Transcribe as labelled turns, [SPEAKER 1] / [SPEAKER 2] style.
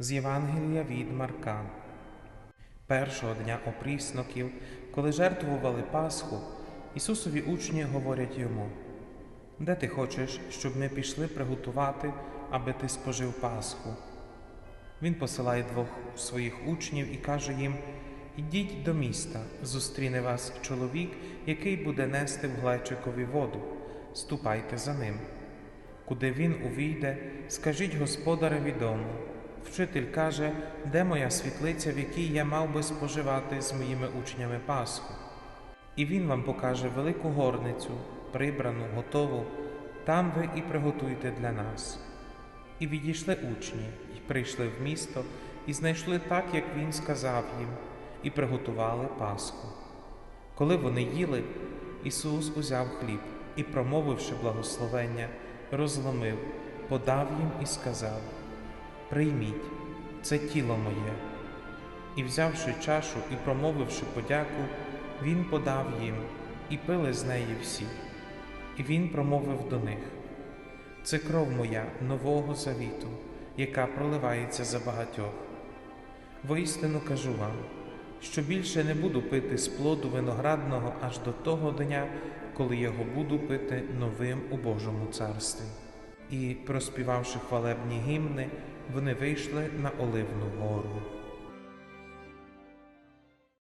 [SPEAKER 1] З Євангелія від Марка. Першого дня опрісноків, коли жертвували Пасху, Ісусові учні говорять йому: Де ти хочеш, щоб ми пішли приготувати, аби ти спожив Пасху? Він посилає двох своїх учнів і каже їм: Ідіть до міста, зустріне вас чоловік, який буде нести в глечикові воду. Ступайте за ним. Куди він увійде, скажіть господареві дому. Вчитель каже, де моя світлиця, в якій я мав би споживати з моїми учнями Пасху. І він вам покаже велику горницю, прибрану, готову, там ви і приготуйте для нас. І відійшли учні, і прийшли в місто, і знайшли так, як він сказав їм, і приготували Пасху. Коли вони їли, Ісус узяв хліб і, промовивши благословення, розломив, подав їм і сказав: Прийміть, це тіло моє. І, взявши чашу і промовивши подяку, Він подав їм, і пили з неї всі. І він промовив до них: Це кров моя нового завіту, яка проливається за багатьох. Воістину кажу вам, що більше не буду пити з плоду виноградного аж до того дня, коли його буду пити новим у Божому царстві. І, проспівавши хвалебні гімни, вони вийшли на Оливну гору.